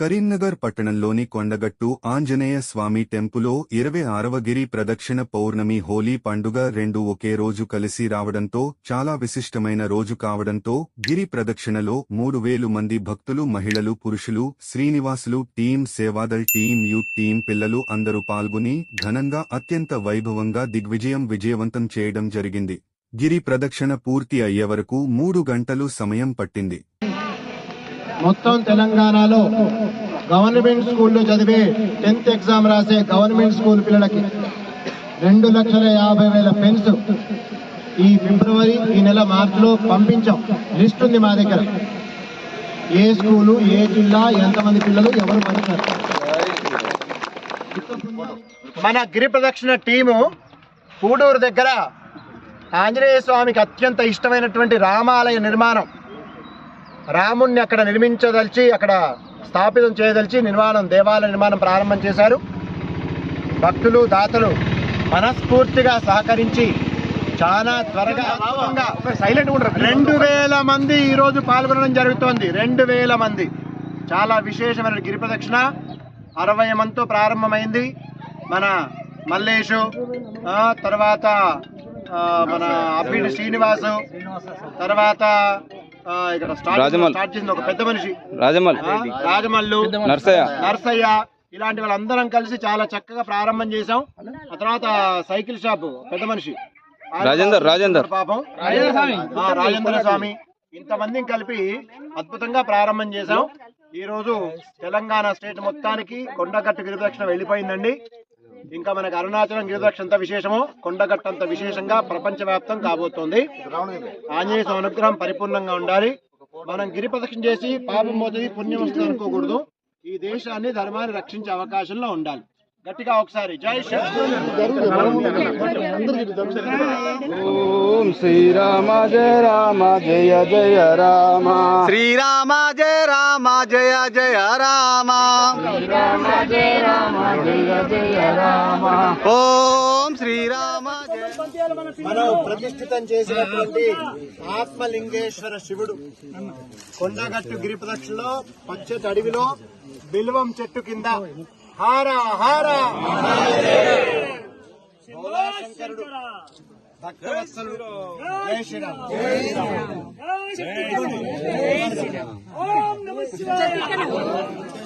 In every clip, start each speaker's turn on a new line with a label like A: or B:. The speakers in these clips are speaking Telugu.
A: కరీంనగర్ పట్టణంలోని కొండగట్టు ఆంజనేయ స్వామి టెంపులో ఇరవై ఆరవ గిరి ప్రదక్షిణ పౌర్ణమి హోలీ పండుగ రెండు ఒకే రోజు కలిసి రావడంతో చాలా విశిష్టమైన రోజు కావడంతో గిరి ప్రదక్షిణలో మూడు వేలు మంది భక్తులు మహిళలు పురుషులు Srinivasulu team Sevadal team youth team పిల్లలు అందరూ పాల్గొని ఘనంగా అత్యంత వైభవంగా దిగ్విజయం విజయవంతం చేయడం జరిగింది. గిరి ప్రదక్షిణ పూర్తి అయ్యే వరకు మూడు గంటలు సమయం పట్టింది.
B: మొత్తం తెలంగాణలో గవర్నమెంట్ స్కూల్లో చదివే టెన్త్ ఎగ్జామ్ రాసే గవర్నమెంట్ స్కూల్ పిల్లలకి రెండు లక్షల యాభై వేల పెన్స్ ఈ ఫిబ్రవరి ఈ నెల మార్చిలో పంపించాం. లిస్ట్ ఉంది మా దగ్గర. ఏ స్కూలు ఏ జిల్లా ఎంతమంది పిల్లలు ఎవరు పంచారు మన గిరి ప్రదక్షిణ టీము పూడూరు దగ్గర ఆంజనేయ స్వామికి అత్యంత ఇష్టమైనటువంటి రామాలయ నిర్మాణం. రాముణ్ణి అక్కడ నిర్మించదలిచి అక్కడ స్థాపితం చేయదలిచి నిర్మాణం దేవాలయ నిర్మాణం ప్రారంభం చేశారు. భక్తులు దాతలు మనస్ఫూర్తిగా సహకరించి చాలా త్వరగా సైలెంట్ రెండు వేల మంది ఈ రోజు పాల్గొనడం జరుగుతోంది. రెండు వేల మంది. చాలా విశేషమైన గిరి ప్రదక్షిణ అరవై మందితో ప్రారంభమైంది. మన మల్లేషు తర్వాత మన అబ్బిడి శ్రీనివాసు తర్వాత ఇక్కడ స్టార్ట్
C: రాజమల్.
B: స్టార్ట్ చేసింది ఒక పెద్ద మనిషి.
C: రాజమల్
B: ఆ, రాజమల్లు
C: నర్సయ్య.
B: నర్సయ్య ఇలాంటి వాళ్ళందరం కలిసి చాలా చక్కగా ప్రారంభం చేశాం. ఆ తర్వాత సైకిల్ షాప్ పెద్ద మనిషి.
C: రాజేందర్, రాజేందర్.
B: పాపం. ఆ, రాజేంద్ర స్వామి. ఇంతమందిని కలిపి అద్భుతంగా ప్రారంభం చేశాం. ఈ రోజు తెలంగాణ స్టేట్ మొత్తానికి కొండగట్టు గిరిదక్షిణ వెళ్ళిపోయిందండి. ఇంకా మనకి అరుణాచలం గిరిదక్షిణ ఎంత విశేషమో కొండగట్టు అంత విశేషంగా ప్రపంచవ్యాప్తం కాబోతోంది. ఆంజనేయ స్వామి అనుగ్రహం పరిపూర్ణంగా ఉండాలి. మనం గిరి ప్రదక్షిణ చేసి పాపం పోతుంది పుణ్యం వస్తుంది అనుకోకూడదు. ఈ దేశాన్ని ధర్మాన్ని రక్షించే అవకాశంలో ఉండాలి. గట్టిగా ఒకసారి జై శ్రీ
C: ఓం శ్రీరామ జయ రామ జయ జయ రామ.
B: శ్రీరామ జయ జయ జయ రామ. ఓం శ్రీరామ మనం ప్రతిష్ఠితం చేసినటువంటి ఆత్మలింగేశ్వర శివుడు. కొండగట్టు గిరి ప్రదక్షిణలో పచ్చటి అడవిలో బిల్వం చెట్టు కింద. హార హార. భోలాశంకరుడు భక్తవత్సలుడు జై శ్రీరామ్.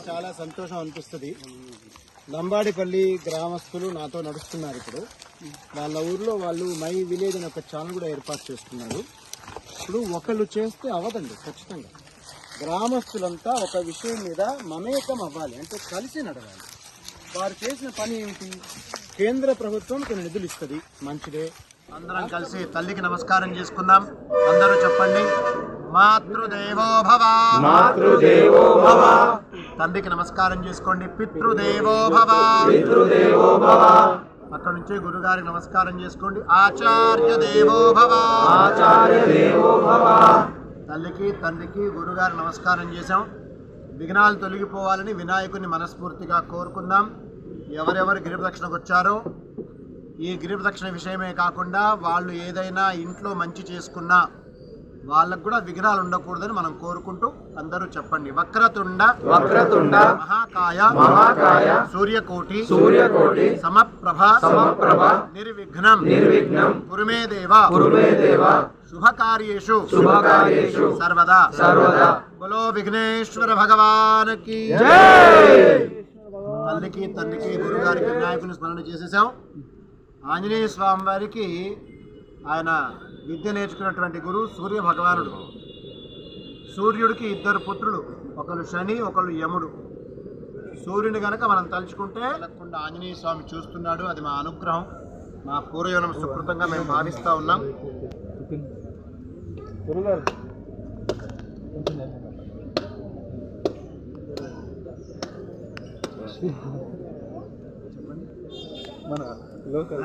B: చాలా సంతోషం అనిపిస్తుంది. లంబాడిపల్లి గ్రామస్తులు నాతో నడుస్తున్నారు ఇప్పుడు. వాళ్ళ ఊర్లో వాళ్ళు మై విలేజ్ అనే ఒక ఛానల్ కూడా ఏర్పాటు చేస్తున్నారు. ఇప్పుడు ఒకళ్ళు చేస్తే అవదండి ఖచ్చితంగా. గ్రామస్తులంతా ఒక విషయం మీద మమేకం అవ్వాలి అంటే కలిసి నడవాలి. వారు చేసిన పని ఏమిటి? కేంద్ర ప్రభుత్వం కొన్ని నిధులు ఇస్తుంది మంచిదే. అందరం కలిసి తల్లికి నమస్కారం చేసుకుందాం. అందరూ చెప్పండి. మాతృదేవో భవ మాతృదేవో భవ తండ్రికి నమస్కారం చేసుకోండి. పితృదేవో భవ పితృదేవో భవ అక్కడ నుంచి గురుగారికి నమస్కారం చేసుకోండి. ఆచార్య దేవో భవ ఆచార్య దేవో భవ తల్లికి తండ్రికి గురుగారికి నమస్కారం చేశాం. విఘ్నాలు తొలగిపోవాలని వినాయకుని మనస్ఫూర్తిగా కోరుకుందాం. ఎవరెవరు గిరి ప్రదక్షిణకు వచ్చారో ఈ గిరి ప్రదక్షిణ విషయమే కాకుండా వాళ్ళు ఏదైనా ఇంట్లో మంచి చేసుకున్నా వాళ్ళకు కూడా విఘ్నాలు ఉండకూడదని మనం కోరుకుంటూ అందరూ చెప్పండి. వక్రతుండ వక్రతుండ మహాకాయ మహాకాయ సూర్యకోటి సూర్యకోటి సమప్రభ సమప్రభ నిర్విఘ్నం నిర్విఘ్నం కురుమే దేవ కురుమే దేవ శుభకార్యేషు శుభకార్యేషు సర్వదా సర్వదా. బలో విఘ్నేశ్వర భగవాన్కి తల్లికి తండ్రికి గురుగారికి వినాయకుని స్మరణ చేసేసాం. ఆంజనేయ స్వామి వారికి ఆయన విద్య నేర్చుకున్నటువంటి గురువు సూర్య భగవానుడు. సూర్యుడికి ఇద్దరు పుత్రులు ఒకరు శని ఒకరు యముడు. సూర్యుని గనక మనం తలుచుకుంటే లేకుండా ఆంజనేయ స్వామి చూస్తున్నాడు అది మా అనుగ్రహం. మా పూర్వయోనం సుకృతంగా మేము భావిస్తా ఉన్నాం. మన లోకల్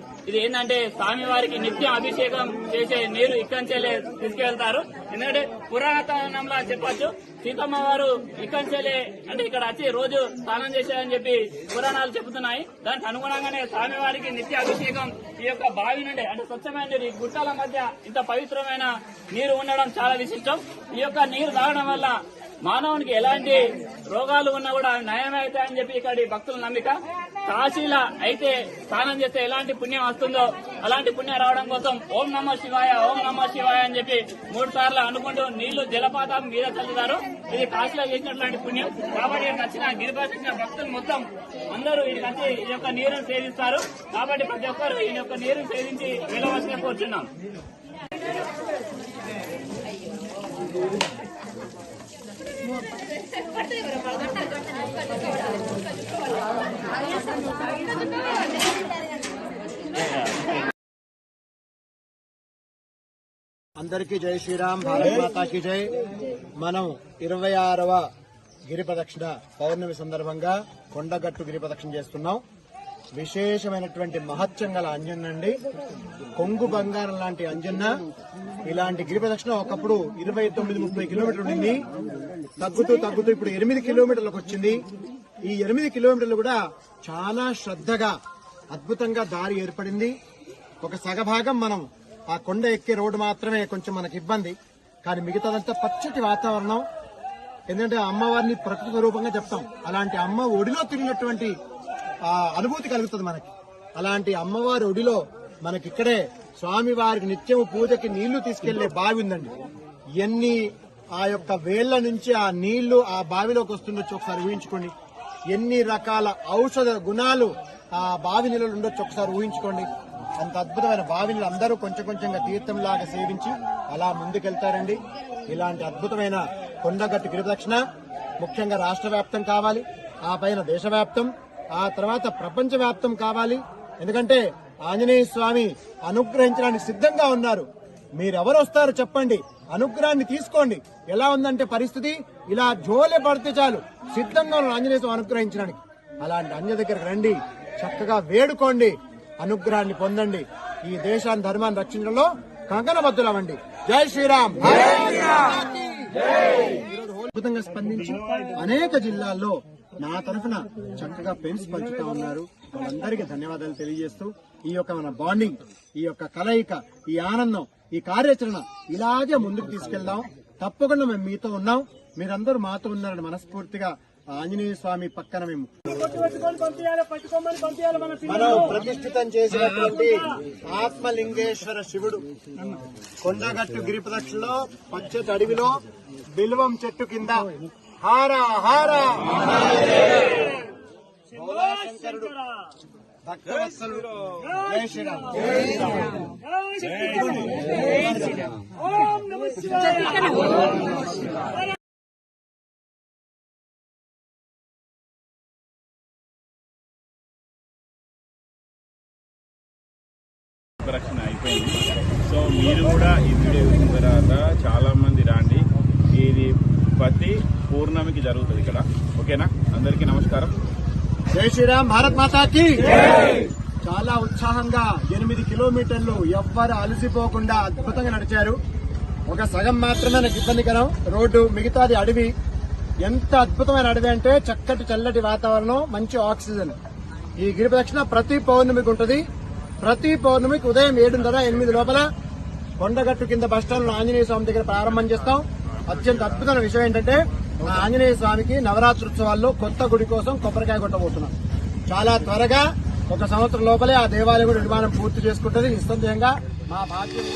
D: ఇది ఏంటంటే స్వామి వారికి నిత్యం అభిషేకం చేసే నీరు ఇక్కంచెలే తీసుకెళ్తారు. ఎందుకంటే పురాతనంలా చెప్పచ్చు. సీతమ్మ వారు ఇక్కంచెలే అంటే ఇక్కడ వచ్చి రోజు స్నానం చేశారని చెప్పి పురాణాలు చెబుతున్నాయి. దానికి అనుగుణంగానే స్వామి వారికి నిత్య అభిషేకం ఈ యొక్క బావి నుండి అంటే స్వచ్ఛమైన నీరు ఈ గుట్టల మధ్య ఇంత పవిత్రమైన నీరు ఉండడం చాలా విశిష్టం. ఈ యొక్క నీరు తాగడం వల్ల మానవునికి ఎలాంటి రోగాలు ఉన్నా కూడా నయమవుతాయని చెప్పి ఇక్కడి భక్తుల నమ్మిక. కాశీల అయితే స్నానం చేస్తే ఎలాంటి పుణ్యం వస్తుందో అలాంటి పుణ్యం రావడం కోసం ఓం నమ శివాయ ఓం నమ శివాయ అని చెప్పి మూడు సార్లు అనుకుంటూ నీళ్ళు జలపాతం మీద చల్లుతారు. ఇది కాశీలో చేసినటువంటి పుణ్యం. కాబట్టి ఇక్కడికి వచ్చిన గిరిబాస్ భక్తులు మొత్తం అందరూ ఇక్కడికి వచ్చి ఈ యొక్క నీరుని సేవిస్తారు. కాబట్టి ప్రతి ఒక్కరు ఈ యొక్క నీరుని సేవించి వెళ్ళవలసిన కోరుచున్నాం.
B: అందరికీ జై శ్రీరామ్ భారత్ మాతాకి జై. మనం ఇరవై ఆరవ గిరి ప్రదక్షిణ పౌర్ణమి సందర్భంగా కొండగట్టు గిరి ప్రదక్షిణ చేస్తున్నాం. విశేషమైనటువంటి మహత్యం గల అంజన్న అండి. కొంగు బంగారం లాంటి అంజన్న. ఇలాంటి గిరి ప్రదక్షిణ ఒకప్పుడు ఇరవై తొమ్మిది ముప్పై కిలోమీటర్లు ఉండింది. తగ్గుతూ తగ్గుతూ ఇప్పుడు ఎనిమిది కిలోమీటర్లకు వచ్చింది. ఈ ఎనిమిది కిలోమీటర్లు కూడా చాలా శ్రద్ధగా అద్భుతంగా దారి ఏర్పడింది. ఒక సగభాగం మనం ఆ కొండ ఎక్కే రోడ్డు మాత్రమే కొంచెం మనకి ఇబ్బంది. కానీ మిగతాదంతా పచ్చటి వాతావరణం. ఎందుకంటే అమ్మవారిని ప్రకృతి రూపంగా చెప్తాం. అలాంటి అమ్మ ఒడిలో తిరిగినటువంటి అనుభూతి కలుగుతుంది మనకి. అలాంటి అమ్మవారి ఒడిలో మనకి ఇక్కడే స్వామి వారికి నిత్యం పూజకి నీళ్ళు తీసుకెళ్ళే బావి ఉందండి. ఎన్ని ఆ యొక్క వేళ్ళ నుంచి ఆ నీళ్ళు ఆ బావిలోకి వస్తుండొచ్చు ఒకసారి ఊహించుకోండి. ఎన్ని రకాల ఔషధ గుణాలు ఆ బావి నీళ్ళలో ఉండొచ్చు ఒకసారి ఊహించుకోండి. అంత అద్భుతమైన బావి నీళ్ళు అందరూ కొంచెం కొంచెంగా తీర్థంలాగా సేవించి అలా ముందుకెళ్తారండి. ఇలాంటి అద్భుతమైన కొండగట్టు గిరిదక్షిణ ముఖ్యంగా రాష్ట్ర వ్యాప్తం కావాలి ఆ పైన దేశవ్యాప్తం ఆ తర్వాత ప్రపంచ వ్యాప్తం కావాలి. ఎందుకంటే ఆంజనేయ స్వామి అనుగ్రహించడానికి సిద్ధంగా ఉన్నారు. మీరెవరు వస్తారు చెప్పండి. అనుగ్రహాన్ని తీసుకోండి. ఎలా ఉందంటే పరిస్థితి? ఇలా జోలే పడితే చాలు. సిద్ధంగా ఆంజనేయ అనుగ్రహించడానికి. అలాంటి అంజ దగ్గరకు రండి. చక్కగా వేడుకోండి. అనుగ్రహాన్ని పొందండి. ఈ దేశాన్ని ధర్మాన్ని రక్షించడంలో కంకణబద్దులవండి జై శ్రీరామ్. అద్భుతంగా స్పందించి అనేక జిల్లాల్లో నా తరఫున చక్కగా పెన్స్ పంచుతా ఉన్నారు. వాళ్ళందరికీ ధన్యవాదాలు తెలియజేస్తూ ఈ యొక్క మన బాండింగ్ ఈ యొక్క కలయిక ఈ ఆనందం ఈ కార్యాచరణ ఇలాగే ముందుకు తీసుకెళ్దాం. తప్పకుండా మేము మీతో ఉన్నాం. మీరందరూ మాతో ఉన్నారని మనస్ఫూర్తిగా ఆంజనేయ స్వామి పక్కన మేము మనం ప్రతిష్ఠితం చేసినటువంటి ఆత్మలింగేశ్వర శివుడు. కొండగట్టు గిరి ప్రదక్షిణలో పచ్చటి అడవిలో బిల్వం చెట్టు కింద. హార హార. భోలాశంకరుడు భక్తవత్సలు జై శ్రీరామ్
E: రక్షణ అయిపోయింది సో మీరు కూడా ఈ వీడియో చూసిన తర్వాత చాలా మంది రాండి. ఇది ప్రతి పూర్ణమికి జరుగుతుంది ఇక్కడ. ఓకేనా? అందరికీ నమస్కారం.
B: జై శ్రీరామ్ భారత్ మాతాకి. చాలా ఉత్సాహంగా ఎనిమిది కిలోమీటర్లు ఎవ్వరు అలసిపోకుండా అద్భుతంగా నడిచారు. ఒక సగం మాత్రమే నాకు ఇబ్బందికరం. రోడ్డు మిగతాది అడవి. ఎంత అద్భుతమైన అడవి అంటే చక్కటి చల్లటి వాతావరణం మంచి ఆక్సిజన్. ఈ గిరి ప్రదక్షిణ ప్రతి పౌర్ణమికి ఉంటుంది. ప్రతి పౌర్ణమికి ఉదయం ఏడున్నర ఎనిమిది లోపల కొండగట్టు కింద బస్టాండ్ ఆంజనేయ స్వామి దగ్గర ప్రారంభం చేస్తాం. అత్యంత అద్భుతమైన విషయం ఏంటంటే ఆ ఆంజనేయ స్వామికి నవరాత్రి ఉత్సవాల్లో కొత్త గుడి కోసం కొబ్బరికాయ కొట్టబోతున్నాం. చాలా త్వరగా ఒక సంవత్సరం లోపలే ఆ దేవాలయం కూడా నిర్మాణం పూర్తి చేసుకుంటుంది. నిస్సందేహంగా మా బాధ్యత